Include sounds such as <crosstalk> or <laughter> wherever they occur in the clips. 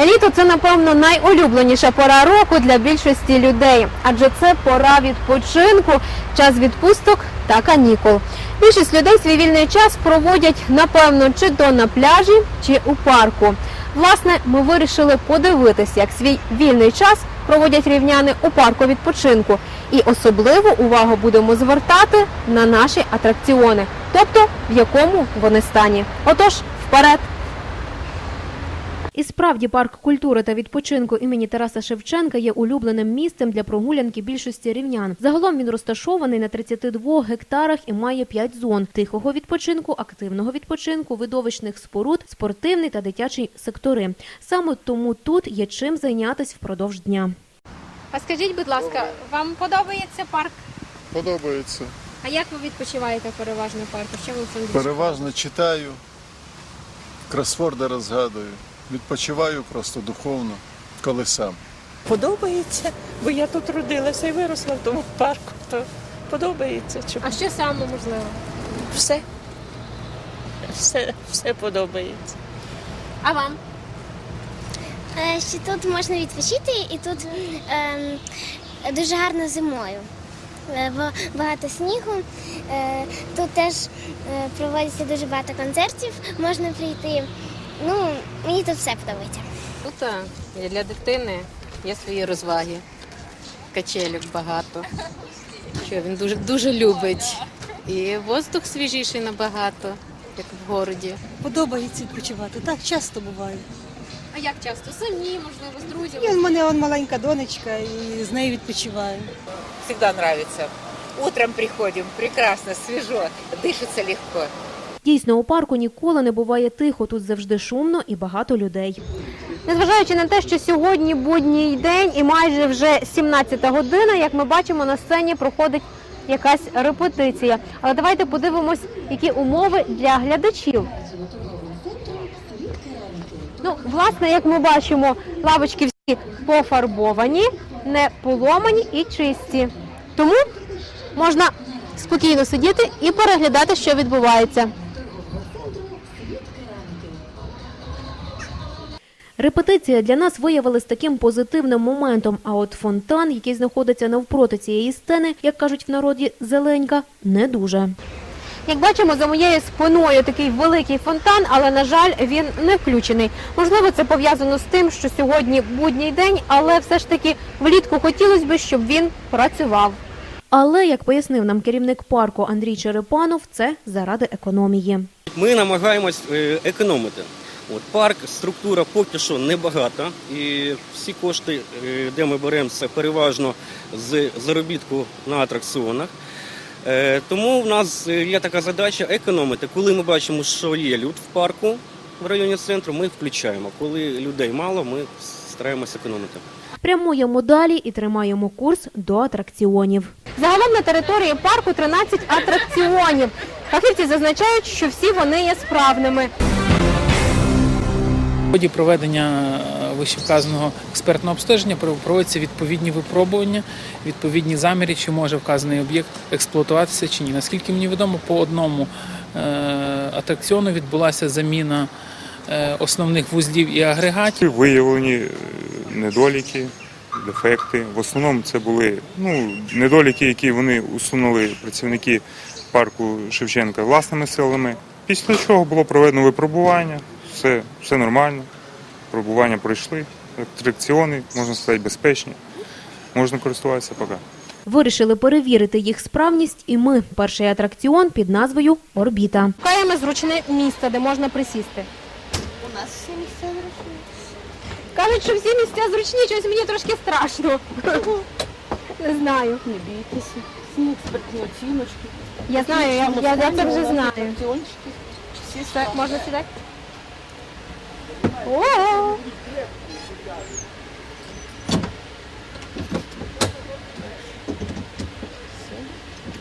Літо це, напевно, найулюбленіша пора року для більшості людей, адже це пора відпочинку, час відпусток та канікул. Більшість людей свій вільний час проводять, напевно, чи то на пляжі, чи у парку. Власне, ми вирішили подивитися, як свій вільний час проводять рівняни у парку відпочинку. І особливу увагу будемо звертати на наші атракціони, тобто в якому вони стані. Отож, вперед! І справді парк культури та відпочинку імені Тараса Шевченка є улюбленим місцем для прогулянки більшості рівнян. Загалом він розташований на 32 гектарах і має 5 зон: тихого відпочинку, активного відпочинку, видовищних споруд, спортивний та дитячий сектори. Саме тому тут є чим зайнятися впродовж дня. А скажіть, будь ласка, вам подобається парк? Подобається. А як ви відпочиваєте переважно в парку? Що ви в Переважно читаю, кросворди розгадую. Відпочиваю просто духовно, коли сам. Подобається, бо я тут родилася і виросла в тому парку. То подобається. Чому? А що саме можливо? Все. Все, все подобається. А вам? Е, що тут можна відпочити і тут ем, дуже гарно зимою. Е, бо багато снігу. Е, тут теж е, проводиться дуже багато концертів, можна прийти. Мені тут все подобається. Ну і для дитини є свої розваги. Качелюк багато. Що він дуже дуже любить. І воздух свіжіший набагато, як в городі. Подобається відпочивати. Так часто буває. А як часто? Самі, можливо, з друзями? І в мене он маленька донечка, і з нею відпочиваю. всегда нравится. Утром приходим, прекрасно, свежо, дышится легко. Дійсно, у парку ніколи не буває тихо, тут завжди шумно і багато людей. Незважаючи на те, що сьогодні будній день і майже вже 17 година, як ми бачимо, на сцені проходить якась репетиція. Але давайте подивимось, які умови для глядачів. Ну, власне, як ми бачимо, лавочки всі пофарбовані, не поломані і чисті. Тому можна спокійно сидіти і переглядати, що відбувається. Репетиція для нас виявилась таким позитивним моментом. А от фонтан, який знаходиться навпроти цієї сцени, як кажуть в народі, зеленька, не дуже. Як бачимо, за моєю спиною такий великий фонтан, але на жаль, він не включений. Можливо, це пов'язано з тим, що сьогодні будній день, але все ж таки влітку хотілося б, щоб він працював. Але як пояснив нам керівник парку Андрій Черепанов, це заради економії. Ми намагаємось е, економити. От парк, структура поки що небагата, і всі кошти, е, де ми беремо, це переважно з заробітку на атракціонах. Е, Тому в нас є така задача економити. Коли ми бачимо, що є люд в парку в районі центру, ми включаємо. Коли людей мало, ми стараємося економити. Прямуємо далі і тримаємо курс до атракціонів. Загалом на території парку 13 атракціонів. Фахівці зазначають, що всі вони є справними. В ході проведення е, вищевказаного експертного обстеження проводяться відповідні випробування, відповідні заміри, чи може вказаний об'єкт експлуатуватися чи ні. Наскільки мені відомо, по одному е, атракціону відбулася заміна е, основних вузлів і агрегатів. Виявлені недоліки, дефекти. В основному це були ну, недоліки, які вони усунули працівники парку Шевченка власними силами. Після чого було проведено випробування, все, все нормально. Пробування пройшли, атракціони, можна сказати, безпечні. Можна користуватися поки. Вирішили перевірити їх справність, і ми перший атракціон під назвою Орбіта. Шукаємо зручне місце, де можна присісти. У нас всі місця зручні. Кажуть, що всі місця зручні, щось мені трошки страшно. Не знаю. Не бійтеся. Експертні оціночки. Я знаю, я, я, я це вже знаю. Всі Все, можна сідати? О!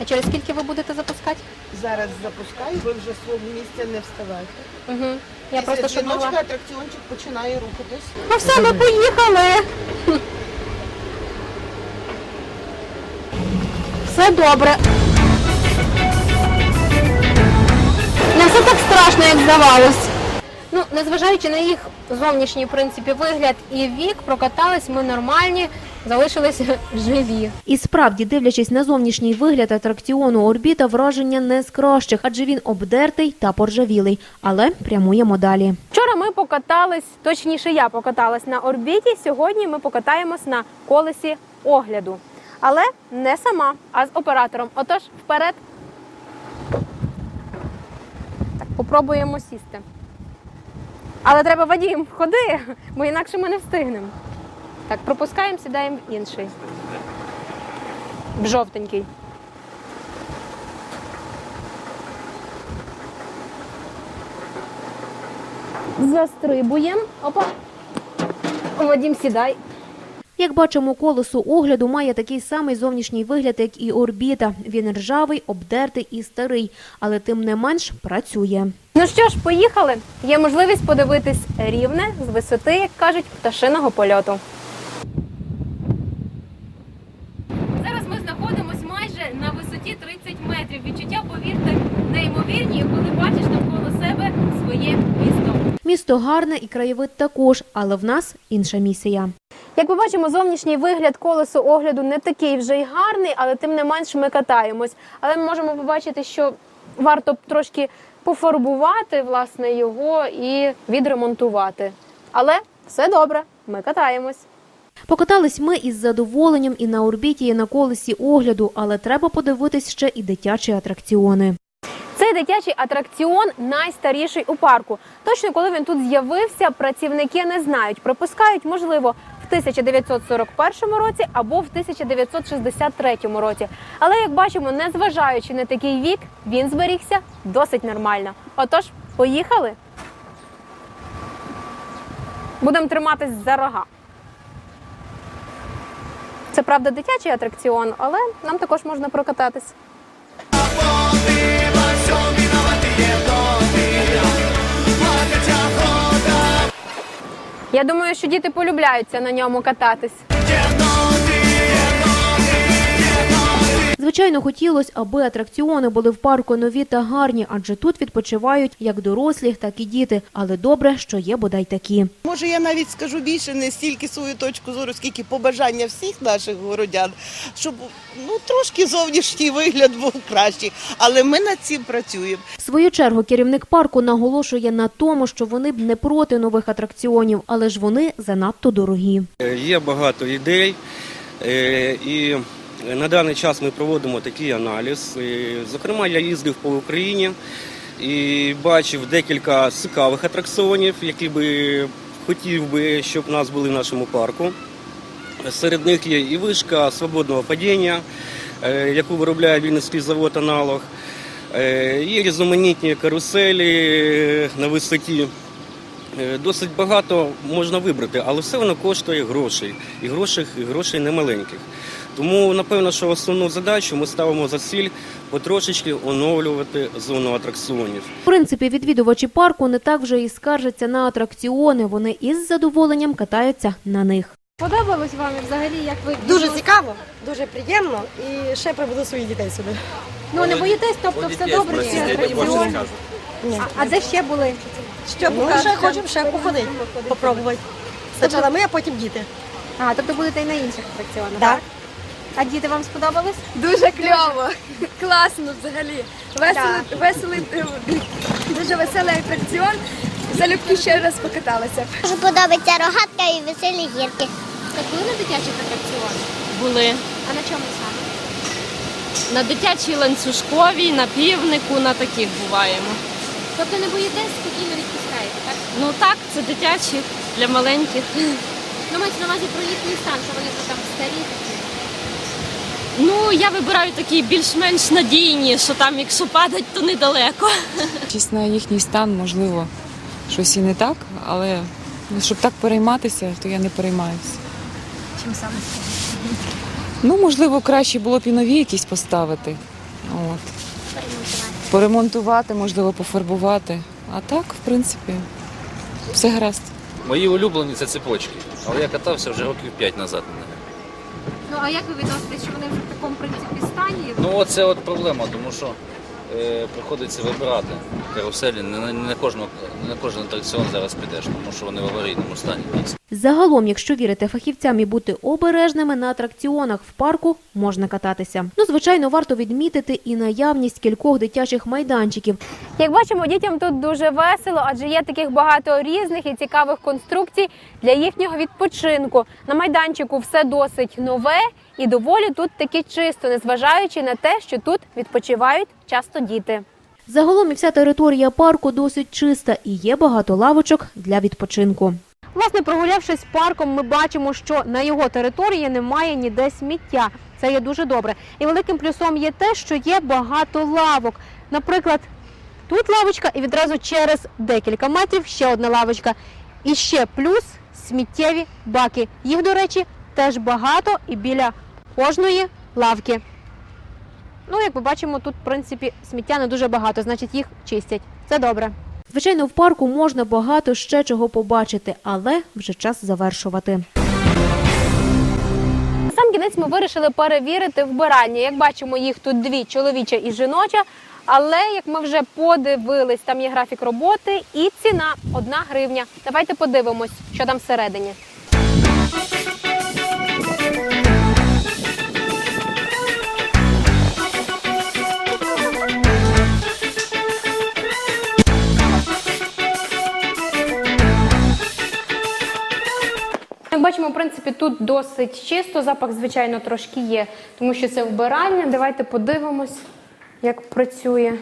А через скільки ви будете запускати? Зараз запускаю, ви вже з свого місця не вставайте. Угу. Я просто щоб дзвіночка могла. атракціончик починає рухатись. Ну все, ми поїхали. Все добре. Не все так страшно, як здавалось. Ну, незважаючи на їх зовнішній в принципі вигляд і вік. Прокатались ми нормальні, залишились <laughs> живі. І справді, дивлячись на зовнішній вигляд атракціону орбіта, враження не з кращих, адже він обдертий та поржавілий. Але прямуємо далі. Вчора ми покатались, точніше, я покаталась на орбіті. Сьогодні ми покатаємось на колесі огляду. Але не сама, а з оператором. Отож, вперед. Так, попробуємо сісти. Але треба Вадім, ходи, бо інакше ми не встигнемо. Так, пропускаємо, сідаємо інший. Жовтенький. Застрибуємо. Опа. Вадім, сідай. Як бачимо, колесо огляду має такий самий зовнішній вигляд, як і орбіта. Він ржавий, обдертий і старий, але тим не менш працює. Ну що ж, поїхали. Є можливість подивитись рівне з висоти, як кажуть, пташиного польоту. Зараз ми знаходимося майже на висоті 30 метрів. Відчуття, повірте, неймовірні, коли бачиш навколо себе своє місто. Місто гарне і краєвид також, але в нас інша місія. Як ми бачимо, зовнішній вигляд колесу огляду не такий вже й гарний, але тим не менш ми катаємось. Але ми можемо побачити, що варто б трошки пофарбувати власне його і відремонтувати. Але все добре, ми катаємось. Покатались ми із задоволенням і на орбіті, і на колесі огляду, але треба подивитись ще і дитячі атракціони. Цей дитячий атракціон найстаріший у парку. Точно коли він тут з'явився, працівники не знають. Припускають, можливо, в 1941 році або в 1963 році. Але як бачимо, незважаючи на такий вік, він зберігся досить нормально. Отож, поїхали. Будемо триматись за рога. Це правда дитячий атракціон, але нам також можна прокататись. Я думаю, що діти полюбляються на ньому кататись. Звичайно, хотілося, аби атракціони були в парку нові та гарні, адже тут відпочивають як дорослі, так і діти. Але добре, що є бодай такі. Може, я навіть скажу більше не стільки свою точку зору, скільки побажання всіх наших городян, щоб ну трошки зовнішній вигляд був кращий. Але ми над цим працюємо. В свою чергу керівник парку наголошує на тому, що вони б не проти нових атракціонів, але ж вони занадто дорогі. Е, Є багато ідей, е, і на даний час ми проводимо такий аналіз. Зокрема, я їздив по Україні і бачив декілька цікавих атракціонів, які би хотів би, щоб у нас були в нашому парку. Серед них є і вишка свободного падіння, е, яку виробляє Вінницький завод аналог. Е, Є різноманітні каруселі е, на висоті. Е, Досить багато можна вибрати, але все воно коштує грошей. І грошей, і грошей немаленьких. Тому, напевно, що основну задачу ми ставимо за ціль потрошечки оновлювати зону атракціонів. В принципі, відвідувачі парку не так вже і скаржаться на атракціони. Вони із задоволенням катаються на них. Подобалось вам і взагалі, як ви Дуже цікаво, дуже приємно і ще приведу своїх дітей сюди. Ну не боїтесь, тобто все добре. А, а де ще були? Що ну, ще хочемо ще походити, попробувати. Спочатку ми, а потім діти. А, тобто будете і на інших атракціонах. Так. А діти вам сподобались? Дуже кльово, класно взагалі. Весело, веселий, е, дуже веселий атракціон. Залюбки ще раз покаталася. Дуже подобається рогатка і веселі гірки. Так були на дитячих атракціонах? Були А на чому саме? на дитячій ланцюжковій, на півнику, на таких буваємо. Тобто не боїтесь, спокійно відпускаєте, так? Ну так, це дитячі для маленьких. Ну, мається на увазі про їхній стан, що вони вже там старі такі. Ну я вибираю такі більш-менш надійні, що там, якщо падать, то недалеко. <laughs> Чись на їхній стан, можливо, щось і не так, але ну, щоб так перейматися, то я не переймаюся. Чим саме? Ну, можливо, краще було б і нові якісь поставити. От. Поремонтувати, можливо, пофарбувати. А так, в принципі, все гаразд. Мої улюблені це цепочки, але я катався вже років 5 назад. Ну а як ви відноситесь, що вони вже в такому принципі стані? Ну оце от проблема, тому що е, приходиться вибирати каруселі. Не, на- не, на кожну, не на кожен атракціон зараз підеш, тому що вони в аварійному стані. Загалом, якщо вірити фахівцям і бути обережними на атракціонах в парку, можна кататися. Ну, звичайно, варто відмітити і наявність кількох дитячих майданчиків. Як бачимо, дітям тут дуже весело, адже є таких багато різних і цікавих конструкцій для їхнього відпочинку. На майданчику все досить нове і доволі тут таки чисто, незважаючи на те, що тут відпочивають часто діти. Загалом і вся територія парку досить чиста і є багато лавочок для відпочинку. Власне, прогулявшись парком, ми бачимо, що на його території немає ніде сміття. Це є дуже добре. І великим плюсом є те, що є багато лавок. Наприклад, тут лавочка, і відразу через декілька метрів ще одна лавочка. І ще плюс сміттєві баки. Їх, до речі, теж багато і біля кожної лавки. Ну, як ми бачимо, тут, в принципі, сміття не дуже багато, значить їх чистять. Це добре. Звичайно, в парку можна багато ще чого побачити, але вже час завершувати. На сам кінець ми вирішили перевірити вбирання. Як бачимо, їх тут дві чоловіча і жіноча. Але як ми вже подивились, там є графік роботи і ціна одна гривня. Давайте подивимось, що там всередині. Як бачимо, в принципі, тут досить чисто. Запах, звичайно, трошки є, тому що це вбиральня. Давайте подивимось, як працює.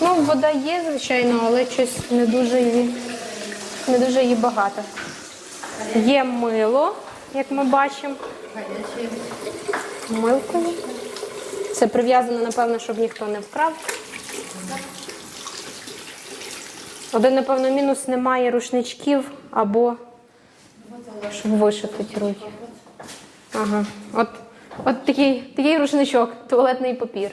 Ну, вода є, звичайно, але щось не дуже її, не дуже її багато. Є мило, як ми бачимо. Милкою. Це прив'язано, напевно, щоб ніхто не вкрав. Один, напевно, мінус немає рушничків або щоб вишити руки. Ага. От, от такий, такий рушничок, туалетний папір.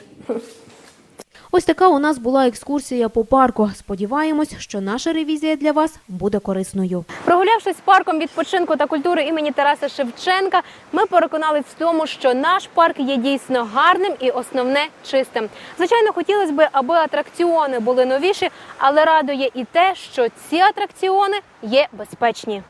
Ось така у нас була екскурсія по парку. Сподіваємось, що наша ревізія для вас буде корисною. Прогулявшись парком відпочинку та культури імені Тараса Шевченка, ми переконались в тому, що наш парк є дійсно гарним і основне чистим. Звичайно, хотілося б, аби атракціони були новіші, але радує і те, що ці атракціони є безпечні.